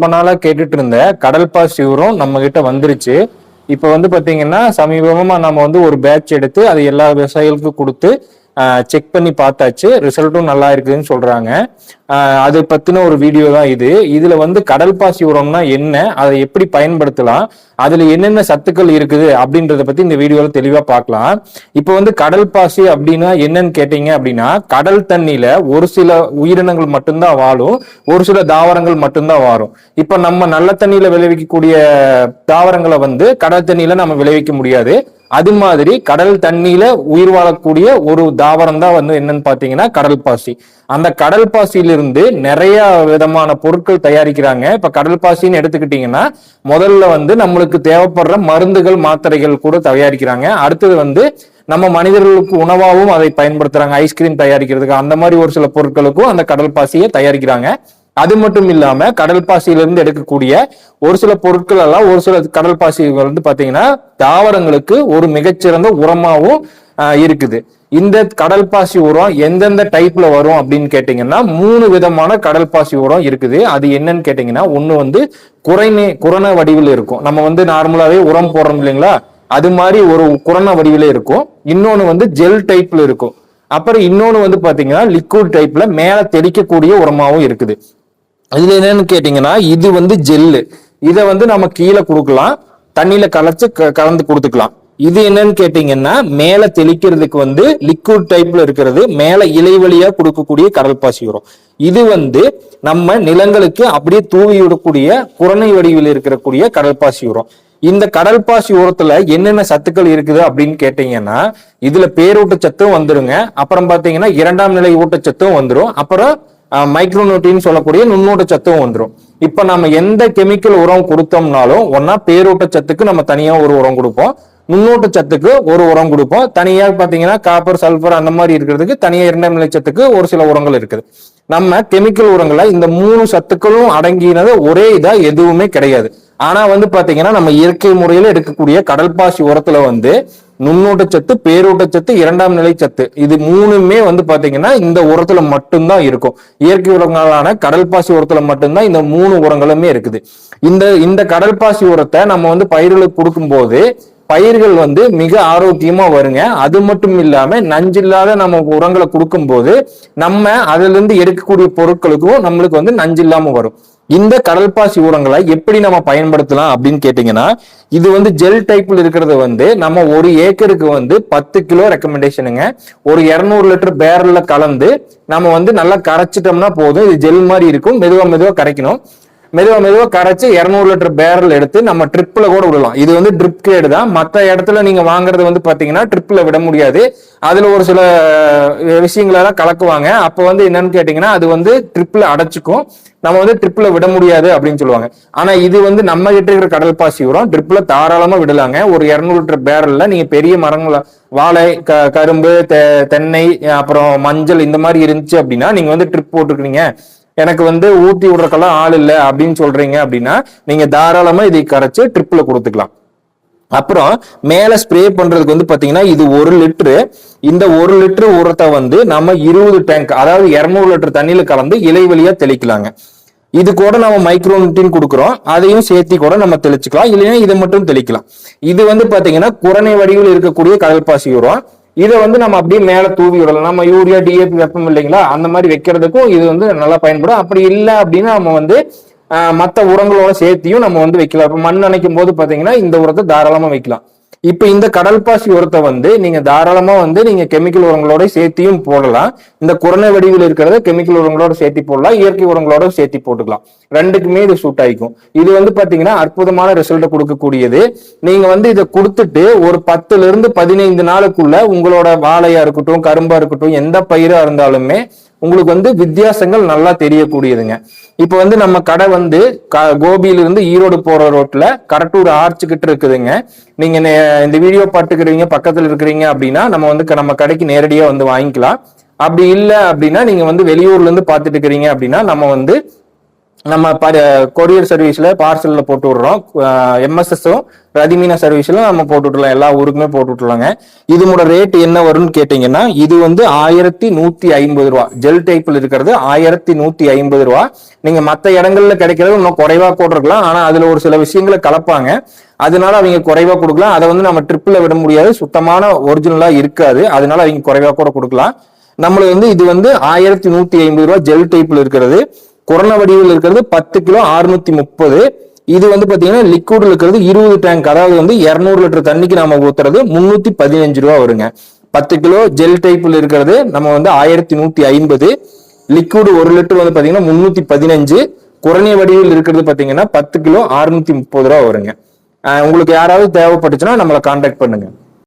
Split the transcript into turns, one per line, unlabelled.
ரொம்ப நாளா கேட்டுட்டு இருந்த கடல் பாசி உரம் நம்ம கிட்ட வந்துருச்சு. இப்ப வந்து பாத்தீங்கன்னா சமீபமா நம்ம வந்து ஒரு பேட்ச் எடுத்து அது எல்லா விவசாயிகளுக்கும் கொடுத்து செக் பண்ணி பார்த்தாச்சு. ரிசல்ட்டும் நல்லா இருக்குதுன்னு சொல்றாங்க. அது பத்தின ஒரு வீடியோ தான் இது. இதுல வந்து கடல் பாசி உரம்னா என்ன? அதை எப்படி பயன்படுத்தலாம்? அதுல என்னென்ன சத்துக்கள் இருக்குது? அப்படின்றத பத்தி இந்த வீடியோல தெளிவா பார்க்கலாம். இப்போ வந்து கடல் பாசி அப்படின்னா என்னன்னு கேட்டீங்க அப்படின்னா கடல் தண்ணியில ஒரு சில உயிரினங்கள் மட்டும்தான் வாழும். ஒரு சில தாவரங்கள் மட்டும்தான் வாழும். இப்ப நம்ம நல்ல தண்ணியில விளைவிக்கக்கூடிய தாவரங்களை வந்து கடல் தண்ணியில நம்ம விளைவிக்க முடியாது. அது மாதிரி கடல் தண்ணியில உயிர் வாழக்கூடிய ஒரு தாவரம் தான் வந்து என்னன்னு பாத்தீங்கன்னா கடல் பாசி. அந்த கடல் பாசியிலிருந்து நிறைய விதமான பொருட்கள் தயாரிக்கிறாங்க. இப்ப கடல் பாசின்னு எடுத்துக்கிட்டீங்கன்னா முதல்ல வந்து நம்மளுக்கு தேவைப்படுற மருந்துகள் மாத்திரைகள் கூட தயாரிக்கிறாங்க. அடுத்தது வந்து நம்ம மனிதர்களுக்கு உணவாகவும் அதை பயன்படுத்துறாங்க. ஐஸ்கிரீம் தயாரிக்கிறதுக்கு அந்த மாதிரி ஒரு சில பொருட்களுக்கும் அந்த கடல் பாசியை தயாரிக்கிறாங்க. அது மட்டும் இல்லாம கடல் பாசியிலிருந்து எடுக்கக்கூடிய ஒரு சில பொருட்கள் எல்லாம் ஒரு சில கடல் பாசிகள் வந்து பாத்தீங்கன்னா தாவரங்களுக்கு ஒரு மிகச்சிறந்த உரமாகவும் இருக்குது. இந்த கடல் பாசி உரம் எந்தெந்த டைப்ல வரும் அப்படின்னு கேட்டீங்கன்னா மூணு விதமான கடல் பாசி உரம் இருக்குது. அது என்னன்னு கேட்டீங்கன்னா ஒண்ணு வந்து குறைநே குரண வடிவில் இருக்கும். நம்ம வந்து நார்மலாவே உரம் போடுறோம் இல்லைங்களா? அது மாதிரி ஒரு குரண வடிவில இருக்கும். இன்னொன்னு வந்து ஜெல் டைப்ல இருக்கும். அப்புறம் இன்னொன்னு வந்து பாத்தீங்கன்னா லிக்விட் டைப்ல மேல தெளிக்கக்கூடிய உரமாவும் இருக்குது. இதுல என்னன்னு கேட்டீங்கன்னா இது வந்து ஜெல்லு. இதை வந்து நம்ம கீழே கொடுக்கலாம். தண்ணியில கலச்சு க- கலந்து கொடுத்துக்கலாம். இது என்னன்னு கேட்டீங்கன்னா மேல தெளிக்கிறதுக்கு வந்து லிக்விட் டைப்ல இருக்கிறது மேல இலை வழியா கொடுக்கக்கூடிய கடல் பாசி உரம். இது வந்து நம்ம நிலங்களுக்கு அப்படியே தூவி விடக்கூடிய குரணை வடிவில் இருக்கக்கூடிய கடல் பாசி உரம். இந்த கடல் பாசி உரத்துல என்னென்ன சத்துக்கள் இருக்குது அப்படின்னு கேட்டீங்கன்னா இதுல பேரூட்டச்சத்தும் வந்துருங்க. அப்புறம் பாத்தீங்கன்னா இரண்டாம் நிலை ஊட்டச்சத்தும் வந்துடும் அப்புறம் மைக்ரோ நியூட்ரின் சொல்லக்கூடிய நுண்ணூட்ட சத்தும் வந்துடும் இப்ப நம்ம எந்த கெமிக்கல் உரம் கொடுத்தோம்னாலும் ஒன்னா பேரூட்ட சத்துக்கு நம்ம தனியா ஒரு உரம் கொடுப்போம். நுண்ணூட்ட சத்துக்கு ஒரு உரம் கொடுப்போம். தனியா பாத்தீங்கன்னா காப்பர் சல்பர் அந்த மாதிரி இருக்கிறதுக்கு தனியா இரண்டாம் நிலை சத்துக்கு ஒரு சில உரங்கள் இருக்குது. நம்ம கெமிக்கல் உரங்களை இந்த மூணு சத்துக்களும் அடங்கினது ஒரே இதா எதுவுமே கிடையாது. ஆனா வந்து பாத்தீங்கன்னா நம்ம இயற்கை முறையில எடுக்கக்கூடிய கடல் பாசி உரத்துல வந்து நுண்ணூட்டச்சத்து பேரூட்டச்சத்து இரண்டாம் நிலை சத்து. இது மூணுமே வந்து பாத்தீங்கன்னா இந்த உரத்துல மட்டும்தான் இருக்கும். இயற்கை உரங்களான கடல் பாசி உரத்துல மட்டும்தான் இந்த மூணு உரங்களுமே இருக்குது. இந்த இந்த கடல் பாசி உரத்தை நம்ம வந்து பயிர்களுக்கு கொடுக்கும்போது பயிர்கள் வந்து மிக ஆரோக்கியமா வருங்க. அது மட்டும் இல்லாம நஞ்சில்லாத நம்ம உரங்களை கொடுக்கும் போது நம்ம அதுல இருந்து எடுக்கக்கூடிய பொருட்களுக்கும் நம்மளுக்கு வந்து நஞ்சு இல்லாம வரும். இந்த கடல் பாசி உரங்களை எப்படி நம்ம பயன்படுத்தலாம் அப்படின்னு கேட்டீங்கன்னா இது வந்து ஜெல் டைப்ல இருக்கிறது வந்து நம்ம ஒரு ஏக்கருக்கு வந்து பத்து கிலோ ரெக்கமெண்டேஷனுங்க ஒரு இருநூறு லிட்டர் பேரல்ல கலந்து நம்ம வந்து நல்லா கரைச்சிட்டோம்னா போதும். இது ஜெல் மாதிரி இருக்கும். மெதுவா மெதுவா கரைக்கணும். மெதுவா மெதுவா கரைச்சு இருநூறு லிட்டர் பேரல் எடுத்து நம்ம ட்ரிப்ல கூட விடலாம். இது வந்து ட்ரிப் கேடு தான். மற்ற இடத்துல நீங்க வாங்குறது வந்து பாத்தீங்கன்னா ட்ரிப்ல விட முடியாது. அதுல ஒரு சில விஷயங்களெல்லாம் கலக்குவாங்க. அப்ப வந்து என்னன்னு கேட்டீங்கன்னா அது வந்து ட்ரிப்ல அடைச்சிக்கும். நம்ம வந்து ட்ரிப்ல விட முடியாது அப்படின்னு சொல்லுவாங்க. ஆனா இது வந்து நம்ம கிட்ட இருக்கிற கடல் பாசி உரம் ட்ரிப்ல தாராளமா விடலாங்க. ஒரு இருநூறு லிட்டர் பேரல்ல நீங்க பெரிய மரங்களை வாழை க கரும்பு தெ- தென்னை அப்புறம் மஞ்சள் இந்த மாதிரி இருந்துச்சு அப்படின்னா நீங்க வந்து ட்ரிப் போட்டிருக்கீங்க எனக்கு வந்து ஊத்தி விடுறக்கெல்லாம் ஆள் இல்லை அப்படின்னு சொல்றீங்க அப்படின்னா நீங்க தாராளமா இதை கரைச்சு ட்ரிப்ல கொடுத்துக்கலாம். அப்புறம் மேல ஸ்ப்ரே பண்றதுக்கு வந்து பாத்தீங்கன்னா இது ஒரு லிட்டரு. இந்த ஒரு லிட்டர் உரத்தை வந்து நம்ம இருபது டேங்க் அதாவது இருநூறு லிட்டர் தண்ணியில கலந்து இலை தெளிக்கலாங்க. இது கூட நம்ம மைக்ரோனிட்டின் கொடுக்குறோம். அதையும் சேர்த்தி கூட நம்ம தெளிச்சுக்கலாம். இல்லைன்னா இதை மட்டும் தெளிக்கலாம். இது வந்து பாத்தீங்கன்னா குரணை வடிவில் இருக்கக்கூடிய கடல் பாசி உரம். இதை வந்து நம்ம அப்படியே மேல தூவி விடலாம். நம்ம யூரியா டிஏபி வெப்பம் இல்லைங்களா? அந்த மாதிரி வைக்கிறதுக்கும் இது வந்து நல்லா பயன்படும். அப்படி இல்லை அப்படின்னா நம்ம வந்து ஆஹ், மத்த உரங்களோட சேர்த்தியும் நம்ம வந்து வைக்கலாம். இப்ப மண் அணைக்கும் போது பாத்தீங்கன்னா இந்த உரத்தை தாராளமா வைக்கலாம். இப்ப இந்த கடல் பாசி உரத்தை வந்து நீங்க தாராளமா வந்து நீங்க கெமிக்கல் உரங்களோட சேர்த்தியும் போடலாம். இந்த குரண வடிவில் இருக்கிறத கெமிக்கல் உரங்களோட சேர்த்தி போடலாம். இயற்கை உரங்களோட சேர்த்தி போட்டுக்கலாம். ரெண்டுக்குமே இது சூட் ஆயிக்கும். இது வந்து பாத்தீங்கன்னா அற்புதமான ரிசல்ட் கொடுக்கக்கூடியது. நீங்க வந்து இதை கொடுத்துட்டு ஒரு பத்துல இருந்து பதினைந்து நாளுக்குள்ள உங்களோட வாழையா இருக்கட்டும் கரும்பா இருக்கட்டும் எந்த பயிரா இருந்தாலுமே உங்களுக்கு வந்து வித்தியாசங்கள் நல்லா தெரியக்கூடியதுங்க. இப்ப வந்து நம்ம கடை வந்து க- ஈரோடு போற ரோட்ல கரட்டூர் ஆர்ச்சு கிட்ட இருக்குதுங்க. நீங்க நே- இந்த வீடியோ பார்த்துக்கிறீங்க பக்கத்துல இருக்கிறீங்க அப்படின்னா நம்ம வந்து க- நம்ம கடைக்கு நேரடியா வந்து வாங்கிக்கலாம். அப்படி இல்லை அப்படின்னா நீங்க வந்து வெளியூர்ல இருந்து பாத்துட்டு இருக்கிறீங்க அப்படின்னா நம்ம வந்து நம்ம கொரியர் சர்வீஸ்ல பார்சல்ல போட்டு விடுறோம். எம்எஸ்எஸும் ரதிமீனா சர்வீஸ்ல நம்ம போட்டு விட்டுலாம் எல்லா ஊருக்குமே போட்டு விட்டுலாங்க இதனோட ரேட் என்ன வரும்னு கேட்டீங்கன்னா இது வந்து ஆயிரத்தி நூத்தி ஐம்பது ரூபா. ஜெல் டைப்ல இருக்கிறது ஆயிரத்தி நூத்தி ஐம்பது ரூபா. நீங்க மத்த இடங்கள்ல கிடைக்கிறது இன்னும் குறைவா கூட இருக்கலாம் ஆனா அதுல ஒரு சில விஷயங்களை கலப்பாங்க. அதனால அவங்க குறைவா கொடுக்கலாம். அதை வந்து நம்ம ட்ரிப்ல விட முடியாது. சுத்தமான ஒரிஜினலா இருக்காது. அதனால அவங்க குறைவா கூட கொடுக்கலாம். நம்மளுக்கு வந்து இது வந்து ஆயிரத்தி நூத்தி ஐம்பது ரூபா ஜெல் டைப்ல இருக்கிறது. கொரோனா வடிவில் இருக்கிறது பத்து கிலோ அறுநூத்தி முப்பது. இது வந்து பாத்தீங்கன்னா லிக்விட்ல இருக்கிறது இருபது டேங்க் அதாவது வந்து இருநூறு லிட்டர் தண்ணிக்கு நாம ஊத்துறது முன்னூத்தி பதினஞ்சு ரூபா வருங்க. பத்து கிலோ ஜெல் டைப்ல இருக்கிறது நம்ம வந்து ஆயிரத்தி நூத்தி ஐம்பது. லிக்விடு ஒரு லிட்டர் வந்து பாத்தீங்கன்னா முன்னூத்தி பதினஞ்சு. குறைநிய வடிவில் இருக்கிறது பாத்தீங்கன்னா பத்து கிலோ அறுநூத்தி முப்பது ரூபா வருங்க. உங்களுக்கு யாராவது தேவைப்பட்டுச்சுன்னா நம்மளை காண்டாக்ட் பண்ணுங்க.